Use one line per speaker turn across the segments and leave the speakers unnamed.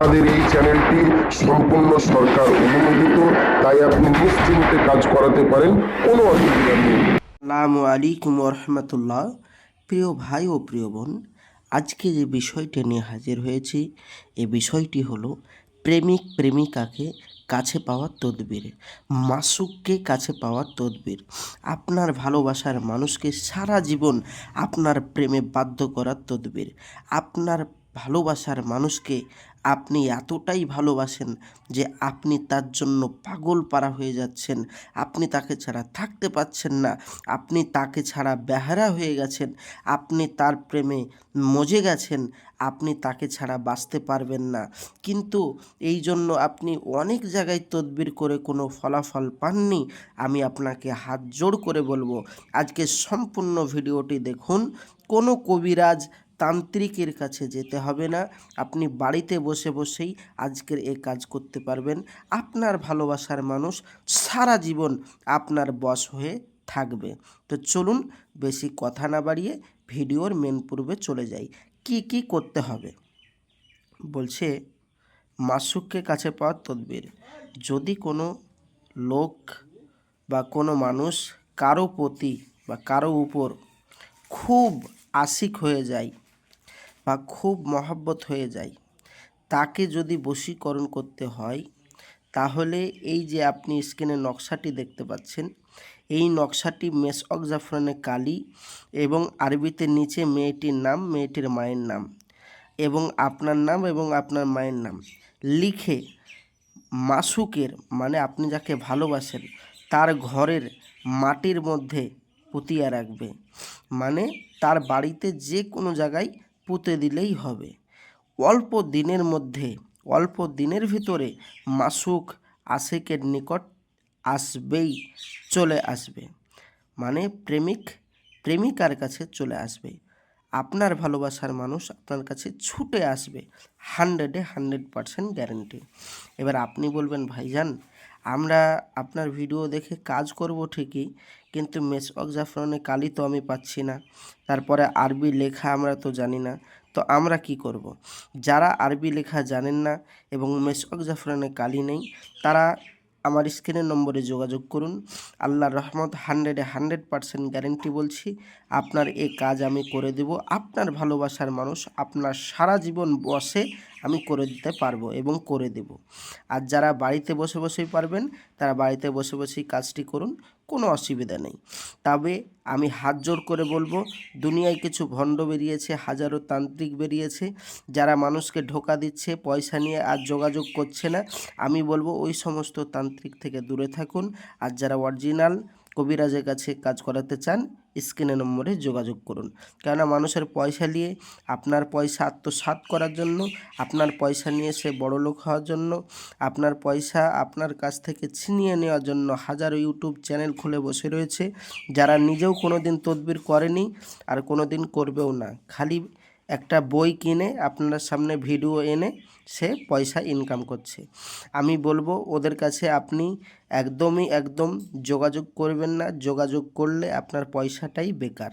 আমাদের এই চ্যানেলটি সম্পূর্ণ সরকার অনুমোদিত, তাই আপনি নিশ্চিন্তে কাজ করাতে পারেন, কোনো অসুবিধা নেই।
আসসালামু আলাইকুম রহমতুল্লাহ প্রিয় ভাই ও প্রিয় বোন, আজকে যে বিষয়টি নিয়ে হাজির হয়েছি, এ বিষয়টি হলো প্রেমিক প্রেমিকাকে কাছে পাওয়ার তদবির, মাসুককে কাছে পাওয়ার তদবির। আপনার ভালোবাসার মানুষকে সারা জীবন আপনার প্রেমে বাধ্য করার তদবির, আপনার ভালোবাসার মানুষকে আপনি এতটাই ভালোবাসেন যে আপনি তার জন্য পাগল পারা হয়ে যাচ্ছেন। আপনি তাকে ছাড়া থাকতে পারছেন না। আপনি তাকে ছাড়া বেহারা হয়ে গেছেন। আপনি তার প্রেমে মজে গেছেন। আপনি তাকে ছাড়া বাঁচতে পারবেন না। কিন্তু এই জন্য আপনি অনেক জায়গায় তদবির করে কোনো ফলাফল পাননি। আমি আপনাকে হাত জোড় করে বলব আজকে সম্পূর্ণ ভিডিওটি দেখুন। কোনো কবিরাজ তান্ত্রিকের কাছে যেতে হবে না। আপনি বাড়িতে বসে বসেই আজকের এই কাজ করতে পারবেন। আপনার ভালোবাসার মানুষ সারা জীবন আপনার বস হয়ে থাকবে। তো চলুন বেশি কথা না বাড়িয়ে ভিডিওর মেন পূর্বে চলে যাই। কি কি করতে হবে? বলছে, মাসুককে কাছে পাওয়ার তদবির। যদি কোনো লোক বা কোনো মানুষ কারও প্রতি বা কারও উপর খুব আশিক হয়ে যায় বা খুব মহাব্বত হয়ে যায়। তাকে যদি বশীকরণ করতে হয়, তাহলে এই যে আপনি স্ক্রিনে নকশাটি দেখতে পাচ্ছেন, এই নকশাটি মেস জাফরানে কালি এবং আরবিতে নিচে মেয়েটির নাম, মেয়েটির মায়ের নাম এবং আপনার নাম এবং আপনার মায়ের নাম লিখে মাসুকের মানে আপনি যাকে ভালোবাসেন, তার ঘরের মাটির মধ্যে পুঁতিয়া রাখবে। মানে তার বাড়িতে যে কোনো জায়গায় পুঁতে দিলেই হবে। অল্প দিনের মধ্যে, অল্প দিনের ভিতরে মাসুক আশেকের নিকট আসবেই, চলে আসবে। মানে প্রেমিক, প্রেমিকার কাছে চলে আসবে। আপনার ভালোবাসার মানুষ আপনার কাছে ছুটে আসবে। হান্ড্রেডে হান্ড্রেড পারসেন্ট গ্যারেন্টি। এবার আপনি বলবেন, ভাইজান আমরা আপনার ভিডিও দেখে কাজ করব ঠিকই, কিন্তু মেসওয়াক জাফরানে কালি তো আমি পাচ্ছি না। তারপরে আরবি লেখা আমরা তো জানি না। তো আমরা কি করব। যারা আরবি লেখা জানেন না এবং মেসওয়াক জাফরানে কালি নেই, তারা আমার স্ক্রিনের নম্বরে যোগাযোগ করুন। আল্লাহর রহমত হান্ড্রেডে হান্ড্রেড পারসেন্ট গ্যারেন্টি বলছি, আপনার এ কাজ আমি করে দেব। আপনার ভালোবাসার মানুষ আপনার সারা জীবন বসে আমি করে দিতে পারব এবং করে দেব। আর যারা বাড়িতে বসে বসেই পারবেন, তারা বাড়িতে বসে বসেই কাজটি করুন, কোনো অসুবিধা নেই। তবে আমি হাত জোর করে বলব, দুনিয়ায় কিছু ভণ্ড বেরিয়েছে, হাজারো তান্ত্রিক বেরিয়েছে, যারা মানুষকে ঢোকা দিচ্ছে, পয়সা নিয়ে আর যোগাযোগ করছে না। আমি বলব, ওই সমস্ত তান্ত্রিক থেকে দূরে থাকুন। আর যারা অরিজিনাল কবিরাজের কাছে কাজ করাতে চান, স্ক্রিনে নম্বরে যোগাযোগ করুন। কেননা মানুষের পয়সা নিয়ে, আপনার পয়সা আত্মসাৎ করার জন্য, আপনার পয়সা নিয়ে সে বড়লোক হওয়ার জন্য, আপনার পয়সা আপনার কাছ থেকে ছিনিয়ে নেওয়ার জন্য হাজারো ইউটিউব চ্যানেল খুলে বসে রয়েছে, যারা নিজেও কোনো দিন তদবির করেনি আর কোনো দিন করবেও না। খালি একটা বই কিনে আপনার সামনে ভিডিও এনে সে পয়সা ইনকাম করছে। আমি বলব, ওদের কাছে আপনি একদমই একদম যোগাযোগ করবেন না। যোগাযোগ করলে আপনার পয়সাটাই বেকার।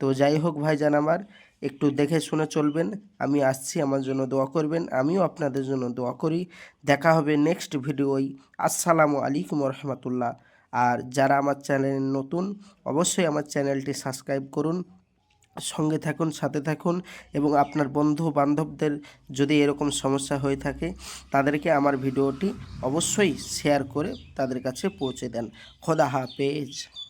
তো যাই হোক ভাইজান আমার, একটু দেখে শুনে চলবেন। আমি আসছি, আমার জন্য দোয়া করবেন। আমিও আপনাদের জন্য দোয়া করি। দেখা হবে নেক্সট ভিডিওই আসসালামু আলাইকুম রহমতুল্লাহ আর যারা আমার চ্যানেলে নতুন, অবশ্যই আমার চ্যানেলটি সাবস্ক্রাইব করুন। সঙ্গে থাকুন, সাথে থাকুন এবং আপনার বন্ধু বান্ধবদের যদি এরকম সমস্যা হয়ে থাকে, তাদেরকে আমার ভিডিওটি অবশ্যই শেয়ার করে তাদের কাছে পৌঁছে দেন। খোদা হাফেজ।